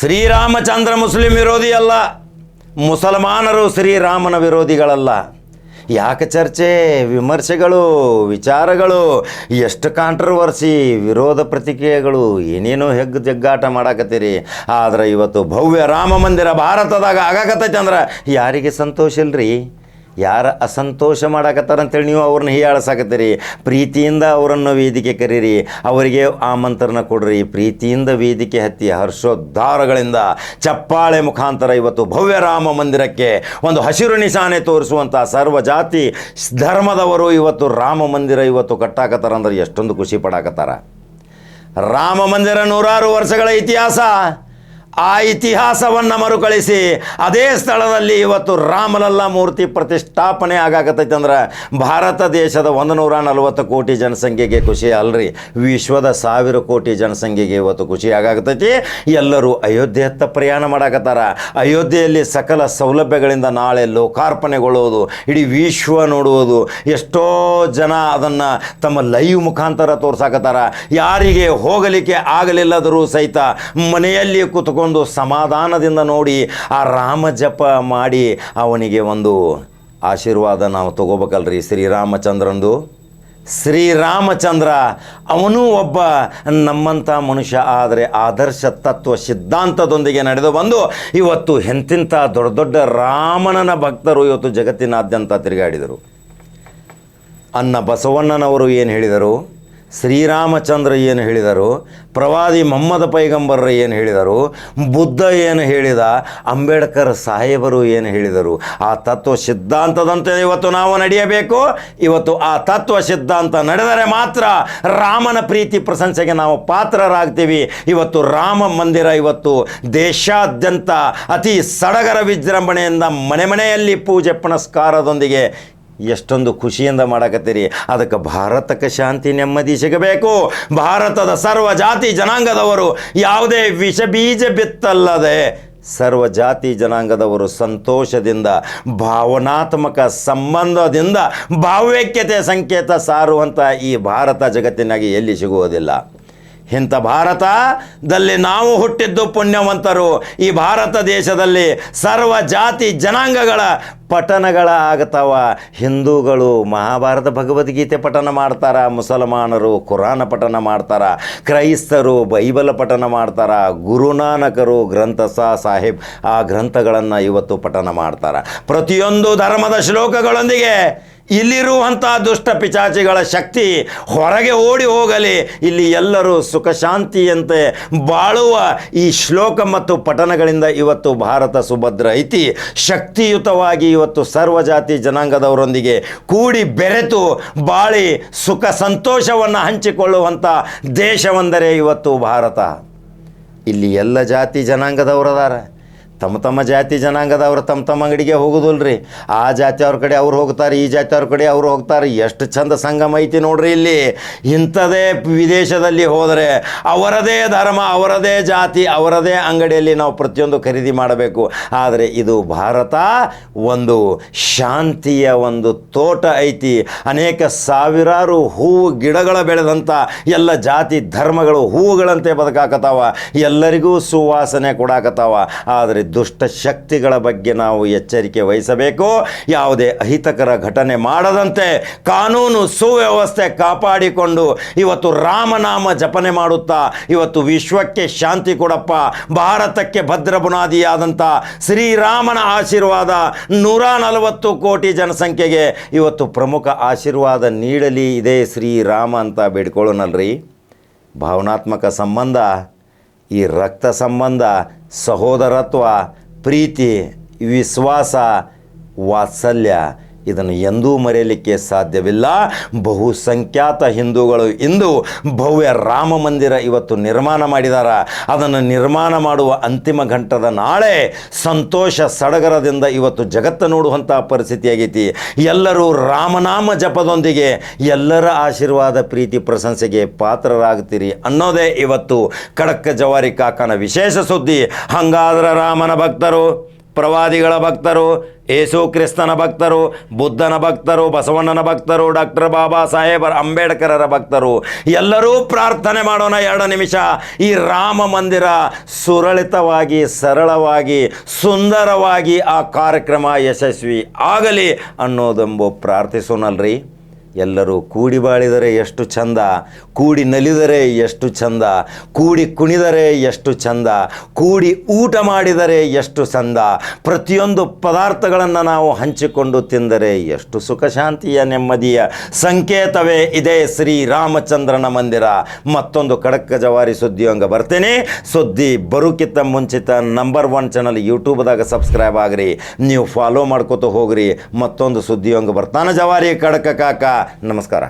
Sriramachandra Muslim ವಿರೋಧಿ ಅಲ್ಲ, ಮುಸಲ್ಮಾನರು ಶ್ರೀರಾಮನ ವಿರೋಧಿಗಳಲ್ಲ. ಯಾಕೆ ಚರ್ಚೆ? ವಿಮರ್ಶೆಗಳು, ವಿಚಾರಗಳು, ಎಷ್ಟು ಕಾಂಟ್ರವರ್ಸಿ ವಿರೋಧ ಪ್ರತಿಕ್ರಿಯೆಗಳು, ಏನೇನೋ ಹೆಗ್ಗು ಜಗ್ಗಾಟ ಮಾಡಾಕತ್ತೀರಿ? ಆದರೆ ಇವತ್ತು ಭವ್ಯ ರಾಮ ಮಂದಿರ ಭಾರತದಾಗ ಆಗಾಕತ್ತೈತೆ ಅಂದ್ರೆ ಯಾರಿಗೆ ಸಂತೋಷ ಇಲ್ರಿ? ಯಾರ ಅಸಂತೋಷ ಮಾಡಾಕತ್ತಾರಂತೇಳಿ ನೀವು ಅವ್ರನ್ನ ಹೀಯಾಳಿಸಾಕತ್ತೀರಿ. ಪ್ರೀತಿಯಿಂದ ಅವರನ್ನು ವೇದಿಕೆ ಕರೀರಿ. ಅವರಿಗೆ ಆಮಂತ್ರಣ ಕೊಡ್ರಿ. ಪ್ರೀತಿಯಿಂದ ವೇದಿಕೆ ಹತ್ತಿ ಹರ್ಷೋದ್ಧಾರಗಳಿಂದ ಚಪ್ಪಾಳೆ ಮುಖಾಂತರ ಇವತ್ತು ಭವ್ಯ ರಾಮ ಮಂದಿರಕ್ಕೆ ಒಂದು ಹಸಿರು ನಿಶಾನೆ ತೋರಿಸುವಂಥ ಸರ್ವ ಜಾತಿ ಧರ್ಮದವರು ಇವತ್ತು ರಾಮ ಮಂದಿರ ಇವತ್ತು ಕಟ್ಟಾಕತ್ತಾರ ಅಂದ್ರೆ ಎಷ್ಟೊಂದು ಖುಷಿ ಪಡಾಕತ್ತಾರ. ರಾಮ ಮಂದಿರ ನೂರಾರು ವರ್ಷಗಳ ಇತಿಹಾಸ. ಆ ಇತಿಹಾಸವನ್ನು ಮರುಕಳಿಸಿ ಅದೇ ಸ್ಥಳದಲ್ಲಿ ಇವತ್ತು ರಾಮಲಲ್ಲ ಮೂರ್ತಿ ಪ್ರತಿಷ್ಠಾಪನೆ ಆಗಾಕತ್ತೈತೆ ಅಂದ್ರೆ ಭಾರತ ದೇಶದ ಒಂದು ನೂರ ನಲವತ್ತು ಕೋಟಿ ಜನಸಂಖ್ಯೆಗೆ ಖುಷಿ ಅಲ್ರಿ. ವಿಶ್ವದ ಸಾವಿರ ಕೋಟಿ ಜನಸಂಖ್ಯೆಗೆ ಇವತ್ತು ಖುಷಿ ಆಗಾಕತ್ತೈತಿ. ಎಲ್ಲರೂ ಅಯೋಧ್ಯೆ ಹತ್ತ ಪ್ರಯಾಣ ಮಾಡಾಕತ್ತಾರ. ಅಯೋಧ್ಯೆಯಲ್ಲಿ ಸಕಲ ಸೌಲಭ್ಯಗಳಿಂದ ನಾಳೆ ಲೋಕಾರ್ಪಣೆಗೊಳ್ಳುವುದು, ಇಡೀ ವಿಶ್ವ ನೋಡುವುದು. ಎಷ್ಟೋ ಜನ ಅದನ್ನು ತಮ್ಮ ಲೈವ್ ಮುಖಾಂತರ ತೋರ್ಸಾಕತ್ತಾರ. ಯಾರಿಗೆ ಹೋಗಲಿಕ್ಕೆ ಆಗಲಿಲ್ಲದರೂ ಸಹಿತ ಮನೆಯಲ್ಲಿ ಕೂತ್ಕೊಂಡು ಸಮಾಧಾನದಿಂದ ನೋಡಿ ಆ ರಾಮ ಜಪ ಮಾಡಿ ಅವನಿಗೆ ಒಂದು ಆಶೀರ್ವಾದ ನಾವು ತಗೋಬೇಕಲ್ರಿ ಶ್ರೀರಾಮಚಂದ್ರಂದು. ಶ್ರೀರಾಮಚಂದ್ರ ಅವನೂ ಒಬ್ಬ ನಮ್ಮಂಥ ಮನುಷ್ಯ, ಆದರೆ ಆದರ್ಶ ತತ್ವ ಸಿದ್ಧಾಂತದೊಂದಿಗೆ ನಡೆದು ಬಂದು ಇವತ್ತು ಎಂತಿಂಥ ದೊಡ್ಡ ದೊಡ್ಡ ರಾಮನನ ಭಕ್ತರು ಇವತ್ತು ಜಗತ್ತಿನಾದ್ಯಂತ ತಿರುಗಾಡಿದರು. ಅನ್ನ ಬಸವಣ್ಣನವರು ಏನು ಹೇಳಿದರು? ಶ್ರೀರಾಮಚಂದ್ರ ಏನು ಹೇಳಿದರು? ಪ್ರವಾದಿ ಮೊಹಮ್ಮದ ಪೈಗಂಬರ್ರ ಏನು ಹೇಳಿದರು? ಬುದ್ಧ ಏನು ಹೇಳಿದ? ಅಂಬೇಡ್ಕರ್ ಸಾಹೇಬರು ಏನು ಹೇಳಿದರು? ಆ ತತ್ವ ಸಿದ್ಧಾಂತದಂತೆ ಇವತ್ತು ನಾವು ನಡೆಯಬೇಕು. ಇವತ್ತು ಆ ತತ್ವ ಸಿದ್ಧಾಂತ ನಡೆದರೆ ಮಾತ್ರ ರಾಮನ ಪ್ರೀತಿ ಪ್ರಶಂಸೆಗೆ ನಾವು ಪಾತ್ರರಾಗ್ತೀವಿ. ಇವತ್ತು ರಾಮ ಮಂದಿರ ಇವತ್ತು ದೇಶಾದ್ಯಂತ ಅತಿ ಸಡಗರ ವಿಜೃಂಭಣೆಯಿಂದ ಮನೆ ಮನೆಯಲ್ಲಿ ಪೂಜೆ ಪುನಸ್ಕಾರದೊಂದಿಗೆ ಎಷ್ಟೊಂದು ಖುಷಿಯಿಂದ ಮಾಡಕತ್ತೀರಿ. ಅದಕ್ಕೆ ಭಾರತಕ್ಕೆ ಶಾಂತಿ ನೆಮ್ಮದಿ ಸಿಗಬೇಕು. ಭಾರತದ ಸರ್ವ ಜಾತಿ ಜನಾಂಗದವರು ಯಾವುದೇ ವಿಷ ಬೀಜ ಬಿತ್ತಲ್ಲದೆ ಸರ್ವ ಜಾತಿ ಜನಾಂಗದವರು ಸಂತೋಷದಿಂದ, ಭಾವನಾತ್ಮಕ ಸಂಬಂಧದಿಂದ ಭಾವೈಕ್ಯತೆ ಸಂಕೇತ ಸಾರುವಂಥ ಈ ಭಾರತ ಜಗತ್ತಿನಾಗಿ ಎಲ್ಲಿ ಸಿಗುವುದಿಲ್ಲ. ಇಂಥ ಭಾರತದಲ್ಲಿ ನಾವು ಹುಟ್ಟಿದ್ದು ಪುಣ್ಯವಂತರು. ಈ ಭಾರತ ದೇಶದಲ್ಲಿ ಸರ್ವ ಜಾತಿ ಜನಾಂಗಗಳ ಪಠನಗಳ ಆಗ್ತಾವ. ಹಿಂದೂಗಳು ಮಹಾಭಾರತ ಭಗವದ್ಗೀತೆ ಪಠನ ಮಾಡ್ತಾರ, ಮುಸಲ್ಮಾನರು ಕುರಾನ ಪಠನ ಮಾಡ್ತಾರ, ಕ್ರೈಸ್ತರು ಬೈಬಲ್ ಪಠನ ಮಾಡ್ತಾರ, ಗುರುನಾನಕರು ಗ್ರಂಥ ಸಾಹೇಬ್ ಆ ಗ್ರಂಥಗಳನ್ನು ಇವತ್ತು ಪಠನ ಮಾಡ್ತಾರ. ಪ್ರತಿಯೊಂದು ಧರ್ಮದ ಶ್ಲೋಕಗಳೊಂದಿಗೆ ಇಲ್ಲಿರುವಂಥ ದುಷ್ಟ ಪಿಚಾಚಿಗಳ ಶಕ್ತಿ ಹೊರಗೆ ಓಡಿ ಹೋಗಲಿ. ಇಲ್ಲಿ ಎಲ್ಲರೂ ಸುಖ ಶಾಂತಿಯಂತೆ ಬಾಳುವ ಈ ಶ್ಲೋಕ ಮತ್ತು ಪಠನಗಳಿಂದ ಇವತ್ತು ಭಾರತ ಸುಭದ್ರ ಐತಿ. ಶಕ್ತಿಯುತವಾಗಿ ಇವತ್ತು ಸರ್ವಜಾತಿ ಜನಾಂಗದವರೊಂದಿಗೆ ಕೂಡಿ ಬೆರೆತು ಬಾಳಿ ಸುಖ ಸಂತೋಷವನ್ನು ಹಂಚಿಕೊಳ್ಳುವಂಥ ದೇಶವೆಂದರೆ ಇವತ್ತು ಭಾರತ. ಇಲ್ಲಿ ಎಲ್ಲ ಜಾತಿ ಜನಾಂಗದವರದಾರ. ತಮ್ಮ ತಮ್ಮ ಜಾತಿ ಜನಾಂಗದವ್ರು ತಮ್ಮ ತಮ್ಮ ಅಂಗಡಿಗೆ ಹೋಗೋದಿಲ್ರಿ. ಆ ಜಾತಿಯವ್ರ ಕಡೆ ಅವ್ರು ಹೋಗ್ತಾರೆ, ಈ ಜಾತಿಯವ್ರ ಕಡೆ ಅವ್ರು ಹೋಗ್ತಾರೆ. ಎಷ್ಟು ಚಂದ ಸಂಗಮ ಐತಿ ನೋಡ್ರಿ ಇಲ್ಲಿ. ಇಂಥದೇ ವಿದೇಶದಲ್ಲಿ ಹೋದರೆ ಅವರದೇ ಧರ್ಮ, ಅವರದೇ ಜಾತಿ, ಅವರದೇ ಅಂಗಡಿಯಲ್ಲಿ ನಾವು ಪ್ರತಿಯೊಂದು ಖರೀದಿ ಮಾಡಬೇಕು. ಆದರೆ ಇದು ಭಾರತ ಒಂದು ಶಾಂತಿಯ ಒಂದು ತೋಟ ಐತಿ. ಅನೇಕ ಸಾವಿರಾರು ಹೂವು, ಗಿಡಗಳ ಬೆಳೆದಂಥ ಎಲ್ಲ ಜಾತಿ ಧರ್ಮಗಳು ಹೂವುಗಳಂತೆ ಬದುಕಾಕತ್ತಾವ. ಎಲ್ಲರಿಗೂ ಸುವಾಸನೆ ಕೊಡಾಕತ್ತಾವ. ಆದರೆ ದುಷ್ಟ ಶಕ್ತಿಗಳ ಬಗ್ಗೆ ನಾವು ಎಚ್ಚರಿಕೆ ವಹಿಸಬೇಕು. ಯಾವುದೇ ಅಹಿತಕರ ಘಟನೆ ಮಾಡದಂತೆ ಕಾನೂನು ಸುವ್ಯವಸ್ಥೆ ಕಾಪಾಡಿಕೊಂಡು ಇವತ್ತು ರಾಮನಾಮ ಜಪನೆ ಮಾಡುತ್ತಾ, ಇವತ್ತು ವಿಶ್ವಕ್ಕೆ ಶಾಂತಿ ಕೊಡಪ್ಪ, ಭಾರತಕ್ಕೆ ಭದ್ರ ಬುನಾದಿಯಾದಂಥ ಶ್ರೀರಾಮನ ಆಶೀರ್ವಾದ ನೂರ ನಲವತ್ತು ಕೋಟಿ ಜನಸಂಖ್ಯೆಗೆ ಇವತ್ತು ಪ್ರಮುಖ ಆಶೀರ್ವಾದ ನೀಡಲಿ ಇದೇ ಶ್ರೀರಾಮ ಅಂತ ಬೇಡ್ಕೊಳ್ಳೋಣಲ್ರಿ ಭಾವನಾತ್ಮಕ ಸಂಬಂಧ. ಈ ರಕ್ತ ಸಂಬಂಧ ಸಹೋದರತ್ವ ಪ್ರೀತಿ ವಿಶ್ವಾಸ ವಾತ್ಸಲ್ಯ. ಇದನ್ನು ಎಂದೂ ಮರೆಯಲಿಕ್ಕೆ ಸಾಧ್ಯವಿಲ್ಲ. ಬಹುಸಂಖ್ಯಾತ ಹಿಂದೂಗಳು ಇಂದು ಭವ್ಯ ರಾಮ ಮಂದಿರ ಇವತ್ತು ನಿರ್ಮಾಣ ಮಾಡಿದಾರ. ಅದನ್ನು ನಿರ್ಮಾಣ ಮಾಡುವ ಅಂತಿಮ ಘಂಟದ ನಾಳೆ ಸಂತೋಷ ಸಡಗರದಿಂದ ಇವತ್ತು ಜಗತ್ತು ನೋಡುವಂಥ ಪರಿಸ್ಥಿತಿ ಆಗೈತಿ. ಎಲ್ಲರೂ ರಾಮನಾಮ ಜಪದೊಂದಿಗೆ ಎಲ್ಲರ ಆಶೀರ್ವಾದ, ಪ್ರೀತಿ, ಪ್ರಶಂಸೆಗೆ ಪಾತ್ರರಾಗ್ತೀರಿ ಅನ್ನೋದೇ ಇವತ್ತು ಖಡಕ್ಕ ಜವಾರಿ ಕಾಕನ ವಿಶೇಷ ಸುದ್ದಿ. ಹಂಗಾದ್ರೆ ರಾಮನ ಭಕ್ತರು ಪ್ರವಾದಿಗಳ ಭಕ್ತರು ಯೇಸು ಕ್ರಿಸ್ತನ ಭಕ್ತರು, ಬುದ್ಧನ ಭಕ್ತರು, ಬಸವಣ್ಣನ ಭಕ್ತರು, ಡಾಕ್ಟರ್ ಬಾಬಾ ಸಾಹೇಬ್ ಅಂಬೇಡ್ಕರರ ಭಕ್ತರು. ಎಲ್ಲರೂ ಪ್ರಾರ್ಥನೆ ಮಾಡೋಣ ಎರಡು ನಿಮಿಷ. ಈ ರಾಮ ಮಂದಿರ ಸುರಳಿತವಾಗಿ, ಸರಳವಾಗಿ, ಸುಂದರವಾಗಿ ಆ ಕಾರ್ಯಕ್ರಮ ಯಶಸ್ವಿ ಆಗಲಿ ಅನ್ನೋದೆಂಬು ಪ್ರಾರ್ಥಿಸೋಣಲ್ರಿ ಎಲ್ಲರೂ ಕೂಡಿ ಬಾಳಿದರೆ ಎಷ್ಟು ಚಂದ, ಕೂಡಿ ನಲಿದರೆ ಎಷ್ಟು ಚಂದ, ಕೂಡಿ ಕುಣಿದರೆ ಎಷ್ಟು ಚಂದ, ಕೂಡಿ ಊಟ ಮಾಡಿದರೆ ಎಷ್ಟು ಚಂದ, ಪ್ರತಿಯೊಂದು ಪದಾರ್ಥಗಳನ್ನು ನಾವು ಹಂಚಿಕೊಂಡು ತಿಂದರೆ ಎಷ್ಟು ಸುಖ ಶಾಂತಿಯ ನೆಮ್ಮದಿಯ ಸಂಕೇತವೇ ಇದೆ ಶ್ರೀ ರಾಮಚಂದ್ರನ ಮಂದಿರ. ಮತ್ತೊಂದು ಖಡಕ್ಕ ಜವಾರಿ ಸುದ್ದಿ ಬರ್ತೇನೆ. ಸುದ್ದಿ ಬರೋಕ್ಕಿಂತ ಮುಂಚಿತ ನಂಬರ್ ಒನ್ ಚಾನಲ್ ಯೂಟ್ಯೂಬ್ದಾಗ ಸಬ್ಸ್ಕ್ರೈಬ್ ಆಗ್ರಿ. ನೀವು ಫಾಲೋ ಮಾಡ್ಕೋತ ಹೋಗ್ರಿ. ಮತ್ತೊಂದು ಸುದ್ದಿ ಬರ್ತಾನೆ ಜವಾರಿ ಕಡಕ ಕಾಕ. ನಮಸ್ಕಾರ